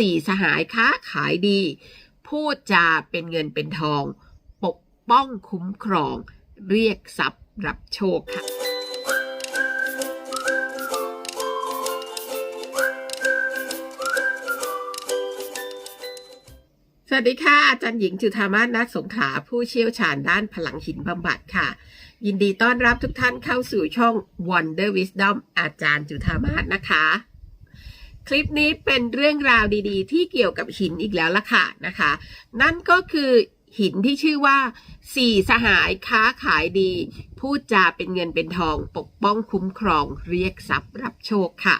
สี่สหายค้าขายดี พูดจาเป็นเงินเป็นทอง ปกป้องคุ้มครอง เรียกทรัพย์รับโชคค่ะสวัสดีค่ะ อาจารย์หญิงจุธามาศนักสงขลาผู้เชี่ยวชาญด้านพลังหินบำบัดค่ะ ยินดีต้อนรับทุกท่านเข้าสู่ช่อง Wonder Wisdom อาจารย์จุธามาศนะคะ คลิปนี้เป็นเรื่องราวดีๆ ที่เกี่ยวกับหินอีกแล้วล่ะค่ะนะคะ นั่นก็คือหินที่ชื่อว่าสี่สหายค้าขายดี พูดจาเป็นเงินเป็นทอง ปกป้องคุ้มครอง เรียกทรัพย์รับโชคค่ะ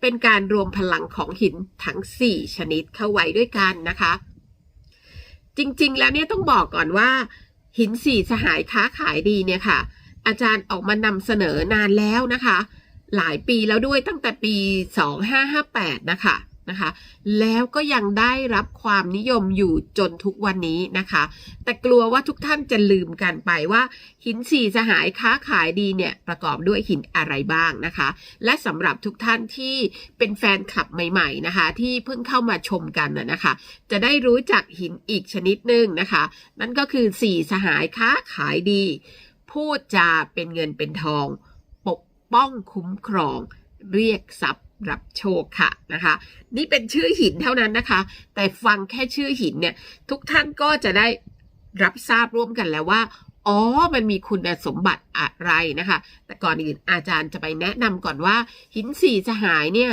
เป็นการรวมพลังของหินทั้ง 4 ชนิดเข้าไว้ด้วยกันนะคะ จริงๆแล้วเนี่ยต้องบอกก่อนว่า หินสี่สหายค้าขายดีเนี่ยค่ะ อาจารย์ออกมานำเสนอนานแล้วนะคะ หลายปีแล้วด้วยตั้งแต่ปี 2558 นะคะนะคะ แล้วก็ยังได้รับความนิยมอยู่จนทุกวันนี้นะคะ แต่กลัวว่าทุกท่านจะลืมกันไปว่า หินสี่สหายค้าขายดีเนี่ยประกอบด้วยหินอะไรบ้างนะคะ และสำหรับทุกท่านที่เป็นแฟนคลับใหม่ ๆนะคะ ที่เพิ่งเข้ามาชมกันนะคะ จะได้รู้จักหินอีกชนิดหนึ่งนะคะ นั่นก็คือสี่สหายค้าขายดี พูดจาเป็นเงินเป็นทอง ป้องคุ้มครอง เรียกทรัพย์รับโชคค่ะนะคะ นี่เป็นชื่อหินเท่านั้นนะคะ แต่ฟังแค่ชื่อหินเนี่ย ทุกท่านก็จะได้รับทราบร่วมกันแล้วว่าอ๋อ มันมีคุณสมบัติอะไรนะคะ แต่ก่อนอื่นอาจารย์จะไปแนะนำก่อนว่า หินสี่สหายเนี่ย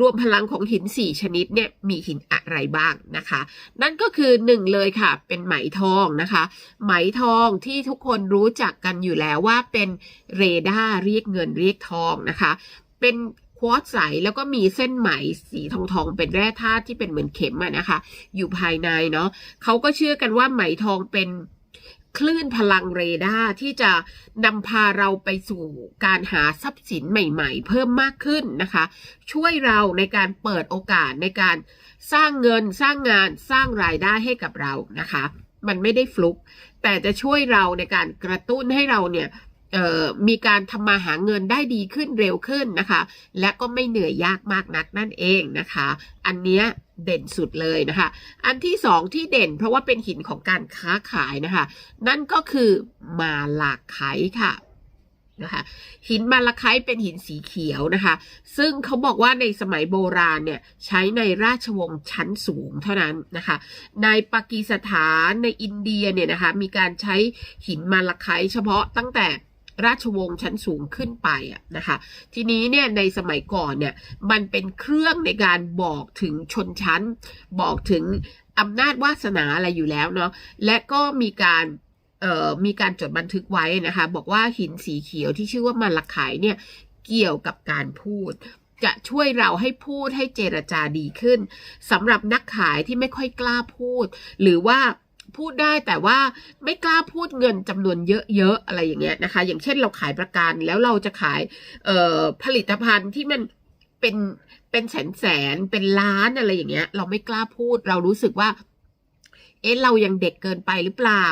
รวมพลังของหินสี่ชนิดเนี่ยมีหินอะไรบ้างนะคะ นั่นก็คือหนึ่งเลยค่ะ เป็นไหมทองนะคะ ไหมทองที่ทุกคนรู้จักกันอยู่แล้วว่าเป็นเรดาร์เรียกเงินเรียกทองนะคะ เป็นควอตใสแล้วก็มีเส้นไหมสีทองทองๆเป็นแร่ธาตุที่เป็นเหมือนเข็มอะนะคะ อยู่ภายในเนาะเขาก็เชื่อกันว่าไหมทองเป็น คลื่นพลังเรดาร์ที่จะนำพาเราไปสู่การหาทรัพย์สินใหม่ๆ เพิ่มมากขึ้นนะคะ ช่วยเราในการเปิดโอกาสในการสร้างเงินสร้างงานสร้างรายได้ให้กับเรานะคะ มันไม่ได้ฟลุกแต่จะช่วยเราในการกระตุ้นให้เราเนี่ยมีการทำมาหาเงินได้ดีขึ้นเร็วขึ้นนะคะ และก็ไม่เหนื่อยยากมากนักนั่นเองนะคะ อันเนี้ย เด่นสุดเลยนะคะ อันที่สองที่เด่นเพราะว่าเป็นหินของการค้าขายนะคะ นั่นก็คือมาลาไขค่ะนะคะหินมาลาไคเป็นหินสีเขียวนะคะ ซึ่งเขาบอกว่าในสมัยโบราณเนี่ยใช้ในราชวงศ์ชั้นสูงเท่านั้นนะคะ ในปากีสถานในอินเดียเนี่ยนะคะมีการใช้หินมาลาไคเฉพาะตั้งแต่ ราชวงศ์ชั้นสูงขึ้นไปอะนะคะ ทีนี้เนี่ยในสมัยก่อนเนี่ยมันเป็นเครื่องในการบอกถึงชนชั้น บอกถึงอำนาจวาสนาอะไรอยู่แล้วเนาะและก็มีการมีการจดบันทึกไว้นะคะ บอกว่าหินสีเขียวที่ชื่อว่ามาลาไคต์เนี่ยเกี่ยวกับการพูด จะช่วยเราให้พูดให้เจรจาดีขึ้นสำหรับนักขายที่ไม่ค่อยกล้าพูด หรือว่า พูดได้แต่ว่าไม่กล้าพูดเงินจำนวนเยอะๆอะไรอย่างเงี้ยนะคะ อย่างเช่นเราขายประกันแล้วเราจะขายเออผลิตภัณฑ์ที่มันเป็นเป็นแสนแสนเป็นล้านอะไรอย่างเงี้ย เราไม่กล้าพูดเรารู้สึกว่า เอ๊ะเรายังเด็กเกินไปหรือเปล่า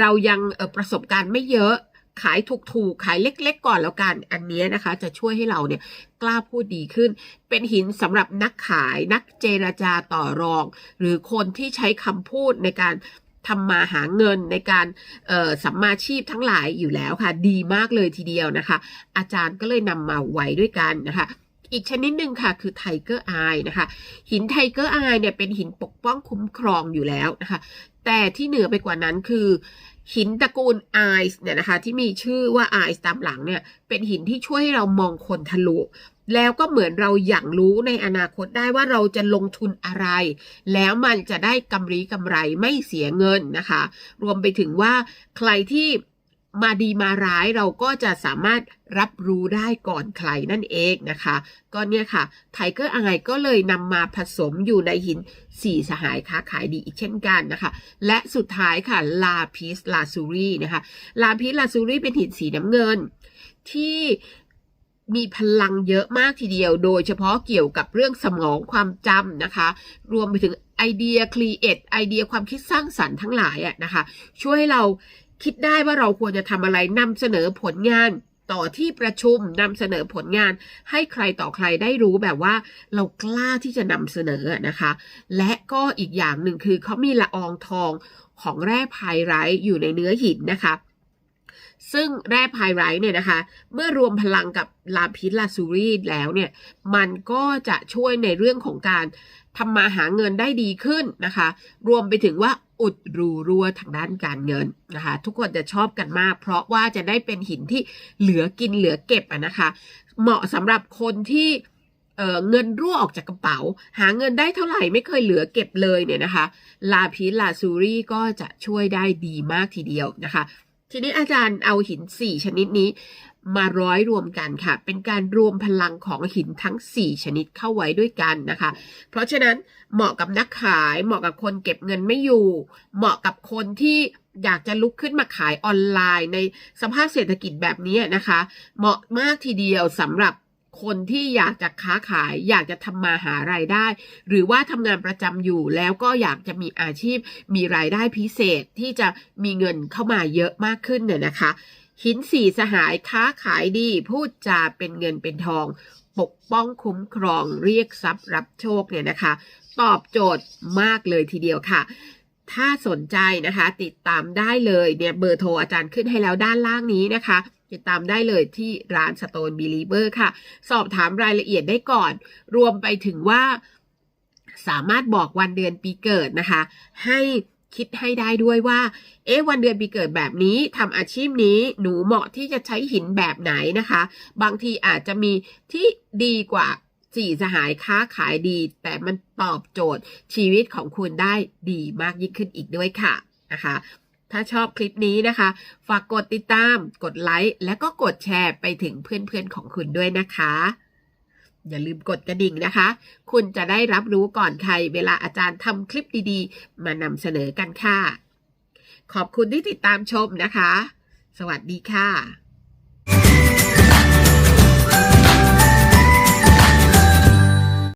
เรายังประสบการณ์ไม่เยอะขายถูกๆ ขายเล็กๆ ก่อนแล้วกัน อันนี้นะคะ จะช่วยให้เราเนี่ยกล้าพูดดีขึ้น เป็นหินสำหรับนักขายนักเจรจาต่อรอง หรือคนที่ใช้คำพูดในการ ทำมาหาเงินในการสัมมาชีพทั้งหลายอยู่แล้วค่ะ ดีมากเลยทีเดียวนะคะ อาจารย์ก็เลยนำมาไว้ด้วยกันนะคะอีกชนิดหนึ่งค่ะคือไทเกอร์อายนะคะ หินไทเกอร์อายเนี่ยเป็นหินปกป้องคุ้มครองอยู่แล้วนะคะ แต่ที่เหนือไปกว่านั้นคือ หินตระกูลไอซ์เนี่ยนะคะ ที่มีชื่อว่าไอซ์ตามหลังเนี่ย เป็นหินที่ช่วยให้เรามองคนทะลุ แล้วก็เหมือนเราอย่างรู้ในอนาคตได้ว่าเราจะลงทุนอะไร แล้วมันจะได้กำไรกำไรไม่เสียเงินนะคะ รวมไปถึงว่าใครที่มาดีมาร้ายเราก็จะสามารถรับรู้ได้ก่อนใครนั่นเองนะคะ ก็เนี่ยค่ะไทเกอร์อายก็เลยนำมาผสมอยู่ในหินสี่สหายค้าขายดีอีกเช่นกันนะคะ และสุดท้ายค่ะลาพิสลาซูรีนะคะลาพิสลาซูรีเป็นหินสีน้ำเงิน ที่ มีพลังเยอะมากทีเดียว โดยเฉพาะเกี่ยวกับเรื่องสมองความจำนะคะ รวมไปถึงไอเดียครีเอทไอเดียความคิดสร้างสรรค์ทั้งหลายอะนะคะ ช่วยให้เราคิดได้ว่าเราควรจะทำอะไรนำเสนอผลงานต่อที่ประชุมนำเสนอผลงานให้ใครต่อใครได้รู้แบบว่าเรากล้าที่จะนำเสนอนะคะ และก็อีกอย่างหนึ่งคือเขามีละอองทองของแร่ไพไรท์อยู่ในเนื้อหินนะคะ ซึ่งแร่ไพไรท์เนี่ยนะคะ เมื่อรวมพลังกับลาพิสลาซูรีแล้วเนี่ย มันก็จะช่วยในเรื่องของการทำมาหาเงินได้ดีขึ้นนะคะ รวมไปถึงว่าอุดรูรั่วทางด้านการเงินนะคะ ทุกคนจะชอบกันมาก เพราะว่าจะได้เป็นหินที่เหลือกินเหลือเก็บอะนะคะ เหมาะสำหรับคนที่เเงินรั่วออกจากกระเป๋า หาเงินได้เท่าไหร่ไม่เคยเหลือเก็บเลยเนี่ยนะคะ ลาพิสลาซูรีก็จะช่วยได้ดีมากทีเดียวนะคะ ทีนี้อาจารย์เอาหิน4ชนิดนี้มาร้อยรวมกันค่ะ เป็นการรวมพลังของหินทั้ง 4 ชนิดเข้าไว้ด้วยกันนะคะ เพราะฉะนั้นเหมาะกับนักขาย เหมาะกับคนเก็บเงินไม่อยู่ เหมาะกับคนที่อยากจะลุกขึ้นมาขายออนไลน์ในสภาพเศรษฐกิจแบบนี้นะคะ เหมาะมากทีเดียวสำหรับ คนที่อยากจะค้าขาย อยากจะทำมาหารายได้ หรือว่าทำงานประจำอยู่แล้วก็อยากจะมีอาชีพ มีรายได้พิเศษที่จะมีเงินเข้ามาเยอะมากขึ้นเนี่ยนะคะ หินสี่สหายค้าขายดี พูดจาเป็นเงินเป็นทอง ปกป้องคุ้มครองเรียกทรัพย์รับโชคเนี่ยนะคะ ตอบโจทย์มากเลยทีเดียวค่ะ ถ้าสนใจนะคะ ติดตามได้เลยเนี่ยเบอร์โทรอาจารย์ขึ้นให้แล้วด้านล่างนี้นะคะ ติดตามได้เลยที่ร้าน Stone Believer ค่ะ สอบถามรายละเอียดได้ก่อน รวมไปถึงว่าสามารถบอกวันเดือนปีเกิดนะคะ ให้คิดให้ได้ด้วยว่า เอ๊ะวันเดือนปีเกิดแบบนี้ทำอาชีพนี้หนูเหมาะที่จะใช้หินแบบไหนนะคะ บางทีอาจจะมีที่ดีกว่า สี่สหายค้าขายดี แต่มันตอบโจทย์ชีวิตของคุณได้ดีมากยิ่งขึ้นอีกด้วยค่ะนะคะถ้าชอบคลิปนี้นะคะ ฝากกดติดตาม กดไลค์ และก็กดแชร์ไปถึงเพื่อนๆของคุณด้วยนะคะ อย่าลืมกดกระดิ่งนะคะ คุณจะได้รับรู้ก่อนใคร เวลาอาจารย์ทำคลิปดีๆ มานำเสนอกันค่ะ ขอบคุณที่ติดตามชมนะคะ สวัสดีค่ะ